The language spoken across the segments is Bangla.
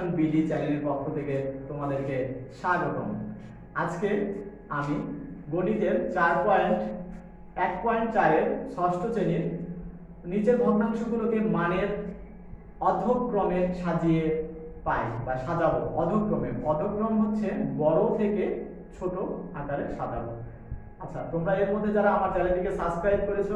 এডুকেশন বিডি চ্যানেলের পক্ষ থেকে তোমাদেরকে স্বাগতম। আজকে আমি গণিতের চার পয়েন্ট এক পয়েন্ট চারের ষষ্ঠ শ্রেণির নিচের ভগ্নাংশগুলোকে মানের অধক্রমে সাজিয়ে পাই বা সাজাবো। অধক্রমে, অধক্রম হচ্ছে বড় থেকে ছোট আকারে সাজাবো। আচ্ছা তোমরা এর মধ্যে যারা আমার চ্যানেলটিকে সাবস্ক্রাইব করেছ,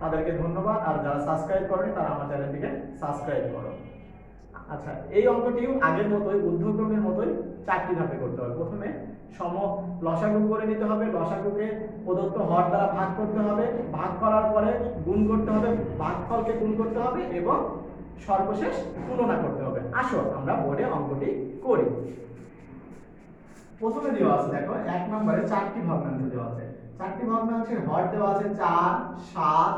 তাদেরকে ধন্যবাদ। আর যারা সাবস্ক্রাইব করনি, তারা আমার চ্যানেলটিকে সাবস্ক্রাইব করো। আচ্ছা এই অঙ্কটিও আগের মতোই, ঊর্ধ্বক্রমের মতোই চারটি ধাপে করতে হবে। প্রথমে সম লসাগু করে নিতে হবে। লসাগুকে প্রদত্ত হর দ্বারা ভাগ করতে হবে। ভাগ করার পরে গুণ করতে হবে, ভাগফলকে গুণ করতে হবে এবং সর্বশেষ তুলনা করতে হবে। আসো, আমরা বোর্ডে অঙ্কটি করি। প্রথমে দেওয়া আছে, দেখো, এক নম্বরে চারটি ভগ্নাংশ দেওয়া আছে। চারটি ভগ্নাংশের হর দেওয়া আছে চার, সাত,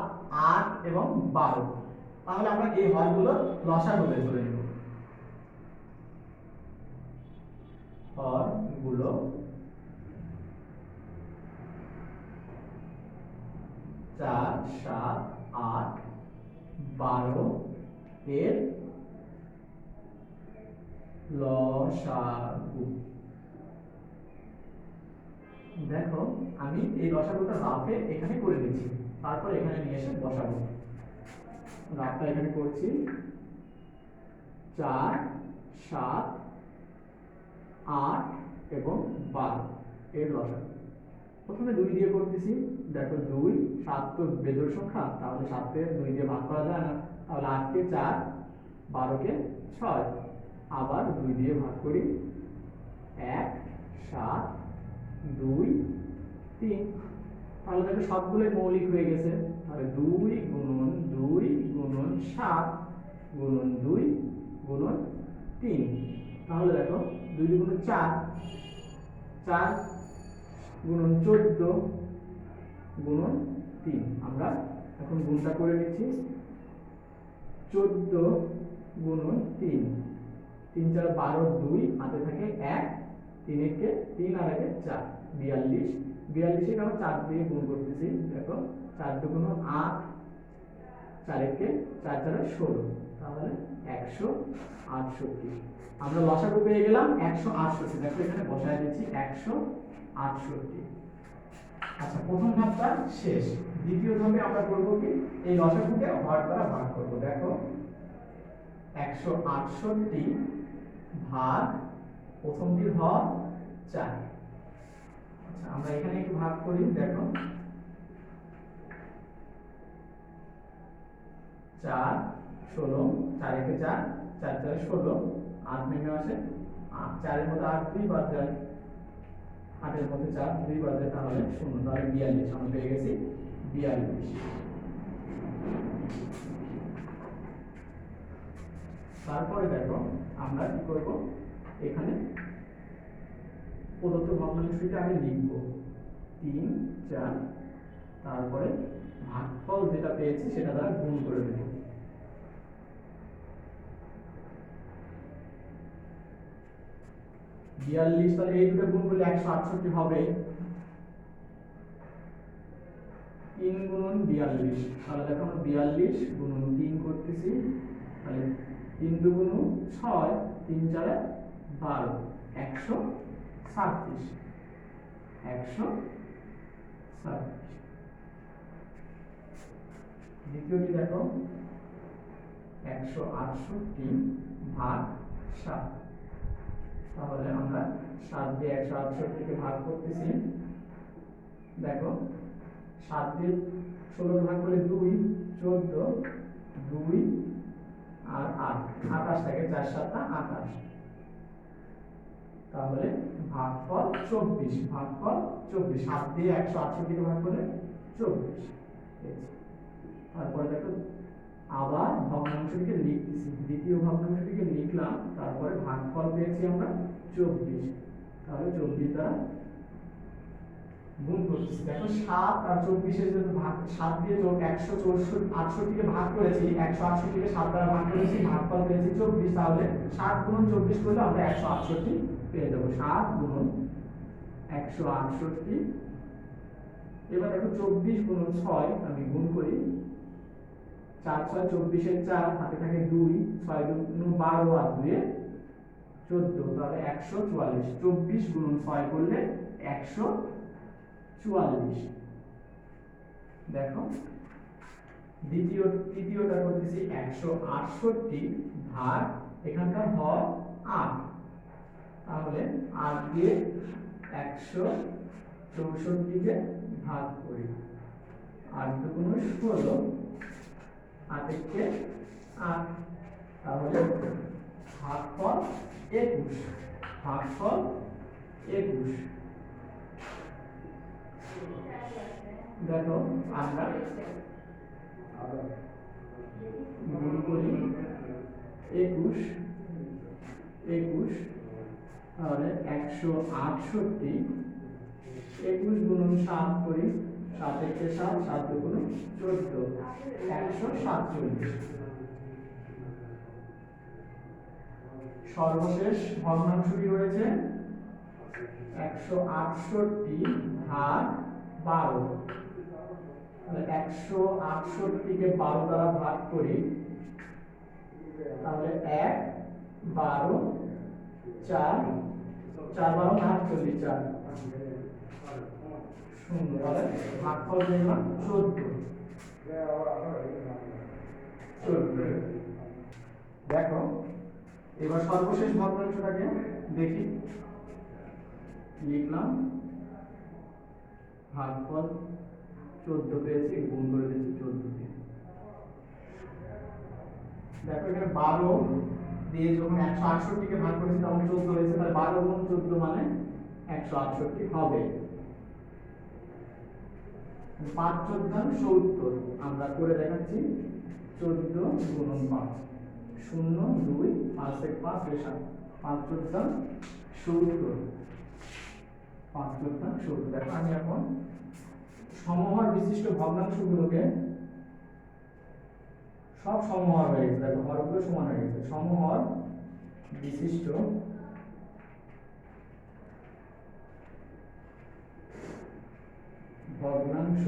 আট এবং বারো। তাহলে আমরা এই হরগুলো লসাগু বের করে নেব। হরগুলো চার, সাত, আট, বারো এর লসাগু। দেখো, আমি এই লসাগুটা রাফে এখানে করে দিচ্ছি, তারপর এখানে নিয়ে এসে বসাবো। রাফটা এখানে করছি। চার, সাত আট এবং বারো। এর লসাগু প্রথমে দুই দিয়ে করতেছি। দেখো দুই, সাত তো বেজোর সংখ্যা, তাহলে সাতকে দুই দিয়ে ভাগ করা যায় না। তাহলে আটকে চার, বারোকে ছয়। আবার দুই দিয়ে ভাগ করি। এক, সাত, দুই, তিন। তাহলে দেখো সবগুলোই মৌলিক হয়ে গেছে। তাহলে দুই গুণন দুই গুণন সাত, গুণন দুই, গুণন তিন। তাহলে দেখো দুই গুণন চার চার গুণন চোদ্দ গুণন তিন। আমরা এখন গুণটা করে নিচ্ছি। চোদ্দ গুণন তিন। তিন চার বারো দুই, হাতে থাকে এক, তিন একে তিন আর একে চার। বিয়াল্লিশ। বিয়াল্লিশে আমরা চার দিয়ে গুণ করতেছি? দেখো, চার দুগুণ আট চার একে চার চারে ষোলো। তাহলে একশো আটষট্টি। আমরা লসাগু পেয়ে গেলাম একশো আটষট্টি। দেখো এখানে বসায় দিচ্ছি একশো আটষট্টি। আচ্ছা প্রথম ধাপটা শেষ। দ্বিতীয় ধাপে আমরা করব কি? এই লসাগুকে হর দ্বারা ভাগ করব। দেখো, একশো আটষট্টি ভাগ প্রথমটির হর চার। আচ্ছা আমরা এখানে একটু ভাগ করি। দেখো চার, ষোলো চার একে চার চার চারে ষোলো, আট নেমে আসে। চারের মধ্যে আট দুই বাদ যায়। আটের মধ্যে চার দুই বাদ যায়, তাহলে শূন্য। তাহলে বিয়াল্লিশ আমরা পেয়ে গেছি। বিয়াল্লিশ। তারপরে দেখো, আমরা কি করব? এখানে প্রদত্ত ভগ্নাংশটিকে আমি লিখব। তিন, চার, তারপরে ভাগফল যেটা পেয়েছি সেটা দ্বারা গুণ করে দেব বিয়াল্লিশ তাহলে এই দুটো গুণ করলে একশো আটষট্টি হবে। তিন গুণন বিয়াল্লিশ। তাহলে দেখো আমরা বিয়াল্লিশ গুণন তিন করতেছি। তাহলে তিন দুগুণ ছয়, তিন চারে বারো। একশো সাতত্রিশ। একশো সাতত্রিশ। দ্বিতীয়টি দেখো, একশো আটষট্টি ভাগ সাত। তাহলে আমরা সাত দিয়ে একশো আটষট্টিকে ভাগ করতেছি। দেখো, সাত দিয়ে ষোলো ভাগ করলে দুই, চোদ্দ, দুই আর আট। আঠাশ থেকে চার সাতটা আঠাশ। তাহলে ভাগফল চব্বিশ ভাগফল চব্বিশ। সাত দিয়ে একশো আটষট্টিকে ভাগ করলে চব্বিশ। তারপরে দেখো, আবার ভগ্নাংশটিকে লিখতেছি দ্বিতীয় ভগ্নাংশটিকে লিখলাম, তারপরে ভাগফল পেয়েছি আমরা চব্বিশ। তাহলে চব্বিশ দ্বারা গুণ করতেছি। দেখো সাত আর চব্বিশের জন্য ভাগ, সাত দিয়ে যোগ একশো চৌষট্টি, আটষট্টিকে ভাগ করেছি, একশো আটষট্টিকে সাত দ্বারা ভাগ করেছি, ভাগফল পেয়েছি চব্বিশ, তাহলে সাত গুণ চব্বিশ করলে আমরা একশো আটষট্টি পেয়ে যাব। সাত গুণ একশো আটষট্টি। এবার দেখো চব্বিশ গুণ ছয় আমি গুণ করি চার ছয় চব্বিশের চার, হাতে থাকে দুই, ছয় দুগুণ বারো আর দুয়ে চোদ্দ। তাহলে একশো চুয়াল্লিশ। চব্বিশ গুণন ছয় করলে একশো চুয়াল্লিশ। দেখো, দ্বিতীয়, তৃতীয়টা করতেছি একশো আটষট্টি ভাগ এখানকার হয় আট। তাহলে আট দিয়ে একশো চৌষট্টিকে ভাগ করি। আট দুগুণ ষোলো আটেরকে আট তাহলে ভাগফল একুশ ভাগফল একুশ। দেখো, আমরা গুণ করি একুশ একুশ, তাহলে একশো আটষট্টি। একুশ গুণন সাত করি সাত একে সাত সাত দুগুণ চোদ্দ একশো সাতচল্লিশ। সর্বশেষ ভগ্নাংশটি রয়েছে একশো আটষট্টি ভাগ বারো। একশো আটষট্টিকে বারো দ্বারা ভাগ করি, তাহলে এক, বারো, চার চার বারো আটচল্লিশ চার। চোদ্দ চোদ্দ দেখো, এবার সর্বশেষ ভগ্নাংশটাকে দেখি। লিখলাম ভাগফল চোদ্দ পেয়েছি, গুণ করে দিয়েছি চোদ্দ দিয়ে দেখো এখানে বারো দিয়ে যখন একশো আটষট্টিকে ভাগ করেছি তখন চোদ্দ হয়েছে, তাহলে বারো গুণ চোদ্দ মানে একশো আটষট্টি হবে। পাঁচ চোদ্দান সত্তর আমরা করে দেখাচ্ছি। চোদ্দ গুণন পাঁচ। শূন্য, দুই, পাঁচ এক পাঁচ সাত। পাঁচ চোদ্দান সত্তর পাঁচ চোদ্দান সত্তর আমি এখন সমহর বিশিষ্ট ভগ্নাংশগুলোকে সব সমহর হয়ে গেছে। দেখো, হরগুলো সমান হয়ে গেছে। সমহর বিশিষ্ট ভগ্নাংশ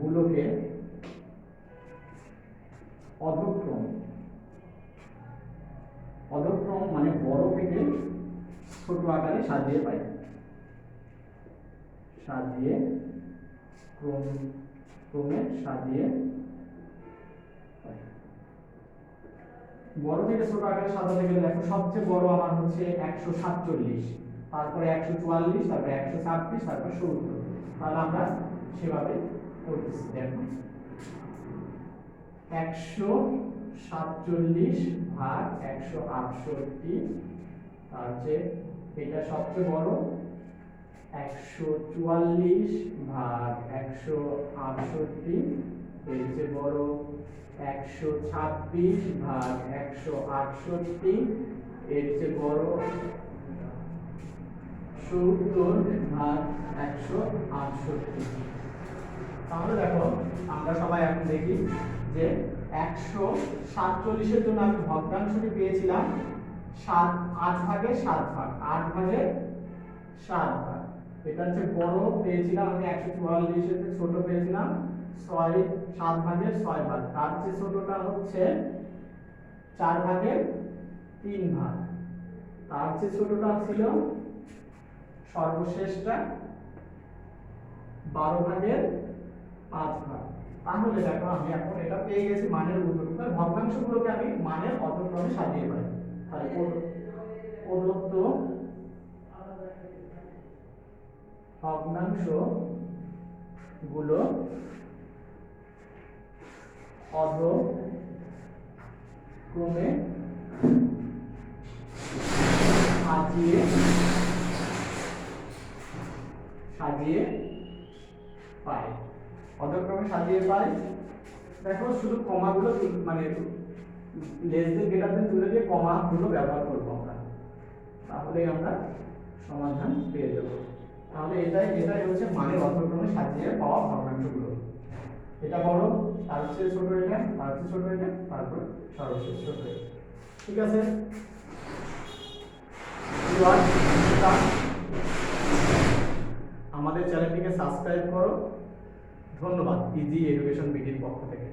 গুলোকে অধক্রম। অধক্রম মানে বড় থেকে ছোট আকারে সাজিয়ে পাই সাজিয়ে ক্রম, ক্রমে সাজিয়ে। বড় থেকে ছোট আকারে সাজাতে গেলে দেখো সবচেয়ে বড় আমার হচ্ছে একশো সাতচল্লিশ। তারপরে একশো চুয়াল্লিশ, তারপরে একশো ছাব্বিশ, তারপরে সত্তর। তাহলে আমরা সেভাবে করতেছি। দেখো একশো সাতচল্লিশ ভাগ একশো আটষট্টি, তার এটা সবচেয়ে বড়, একশো চুয়াল্লিশ ভাগ একশো আটষট্টি, এর চেয়ে বড় একশো ছাব্বিশ ভাগ একশো আটষট্টি, এর চেয়ে বড় সত্তর ভাগ একশো আটষট্টি তাহলে দেখো আমরা সবাই এখন দেখি যে একশো সাতচল্লিশের জন্য আমি ভগ্নাংশটি পেয়েছিলাম সাত আট ভাগের সাত ভাগ আট ভাগের সাত ভাগ এটা হচ্ছে বড় পেয়েছিলাম আমি একশো চুয়াল্লিশের চেয়ে ছোট পেয়েছিলাম ছয় সাত ভাগের ছয় ভাগ তার চেয়ে ছোটটা হচ্ছে চার ভাগের তিন ভাগ তার চেয়ে ছোটটা ছিল সর্বশেষটা বারো ভাগের পাঁচ ভাগ। তাহলে দেখো, আমি এখন এটা পেয়ে গেছি মানের উত্তর তাহলে ভগ্নাংশগুলোকে আমি মানের অতক্রমে সাজিয়ে পাই। তাহলে প্রদ- প্রদত্ত ভগ্নাংশগুলো অধ ক্রমে সাজিয়ে সাজিয়ে পাই। অধক্রমে সাজিয়ে পাই। দেখো, শুধু কমাগুলো মানে লেস দেন গ্রেটার দেন তুলে দিয়ে কমাগুলো ব্যবহার করব আমরা। তাহলেই আমরা সমাধান পেয়ে যাব। তাহলে এটাই এটাই হচ্ছে মানের অধক্রমে সাজিয়ে পাওয়া ভগ্নাংশগুলো। এটা বড়, তার চেয়ে ছোট এটা, তার চেয়ে ছোট এটা, তারপর সর্বশেষ ছোট। ঠিক আছে? আমাদের চ্যানেলটিকে সাবস্ক্রাইব করো। ধন্যবাদ ইজি এডুকেশন বিডির পক্ষ থেকে।